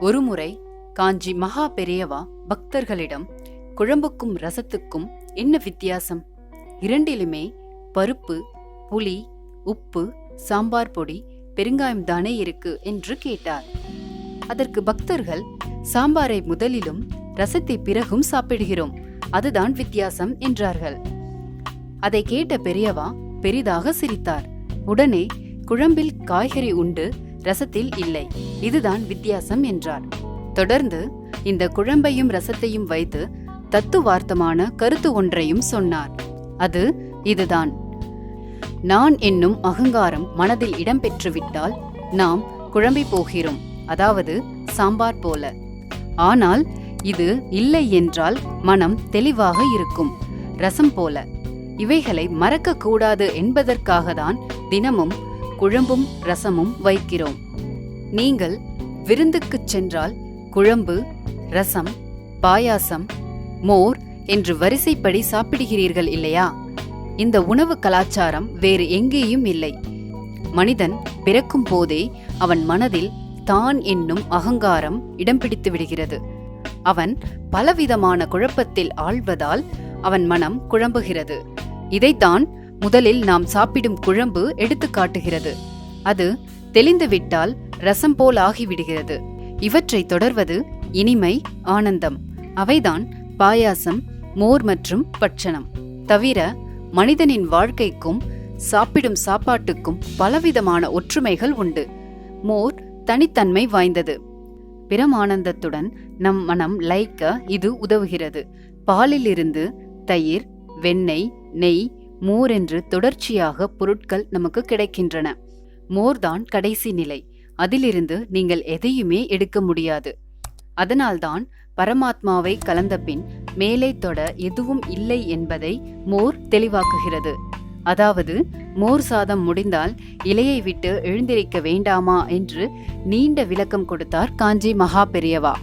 ஒருமுறை காஞ்சி மகா பெரியவா பக்தர்களிடம் குழம்புக்கும் ரசத்துக்கும் என்ன வித்தியாசம்? இரண்டிலுமே பருப்பு புளி உப்பு சாம்பார் பொடி பெருங்காயம் தானே இருக்கு என்று கேட்டார். அதற்கு பக்தர்கள் சாம்பாரை முதலிலும் ரசத்தை பிறகும் சாப்பிடுகிறோம். அதுதான் வித்தியாசம் என்றார்கள். அதை கேட்ட பெரியவா பெரிதாக சிரித்தார். உடனே குழம்பில் காய்கறி உண்டு ரசத்தில் இல்லை. இதுதான் வித்தியாசம் என்றார். தொடர்ந்து இந்த குழம்பையும் ரசத்தையும் வைத்து தத்துவார்த்தமான கருத்து ஒன்றையும் சொன்னார். அது இதுதான். நான் என்னும் அகங்காரம் மனதில் இடம்பெற்றுவிட்டால் நாம் குழம்பி போகிறோம். அதாவது சாம்பார் போல. ஆனால் இது இல்லை என்றால் மனம் தெளிவாக இருக்கும். ரசம் போல. இவைகளை மறக்க கூடாது என்பதற்காக தான் தினமும் குழம்பும் ரசமும் வைக்கிறோம். நீங்கள் விருந்துக்குச் சென்றால் குழம்பு ரசம் பாயாசம் மோர் என்று வரிசைப்படி சாப்பிடுகிறீர்கள் இல்லையா? இந்த உணவு கலாச்சாரம் வேறு எங்கேயும் இல்லை. மனிதன் பிறக்கும் போதே அவன் மனதில் தான் என்னும் அகங்காரம் இடம் பிடித்து விடுகிறது. அவன் பலவிதமான குழப்பத்தில் ஆழ்வதால் அவன் மனம் குழம்புகிறது. இதைத்தான் முதலில் நாம் சாப்பிடும் குழம்பு எடுத்து காட்டுகிறது. அது தெளிந்துவிட்டால் ரசம் போல் ஆகிவிடுகிறது. இவற்றை தொடர்வது இனிமை ஆனந்தம். அவைதான் பாயாசம் மோர் மற்றும் பட்சணம். தவிர மனிதனின் வாழ்க்கைக்கும் சாப்பிடும் சாப்பாட்டுக்கும் பலவிதமான ஒற்றுமைகள் உண்டு. மோர் தனித்தன்மை வாய்ந்தது. பிரமானந்தத்துடன் நம் மனம் லயிக்க இது உதவுகிறது. பாலிலிருந்து தயிர் வெண்ணெய் நெய் மோர் என்று தொடர்ச்சியாக பொருட்கள் நமக்கு கிடைக்கின்றன. மோர்தான் கடைசி நிலை. அதிலிருந்து நீங்கள் எதையுமே எடுக்க முடியாது. அதனால்தான் பரமாத்மாவை கலந்தபின் மேலே தொட எதுவும் இல்லை என்பதை மோர் தெளிவாக்குகிறது. அதாவது மோர் சாதம் முடிந்தால் இலையை விட்டு எழுந்திருக்க வேண்டாமா என்று நீண்ட விளக்கம் கொடுத்தார் காஞ்சி மகா பெரியவா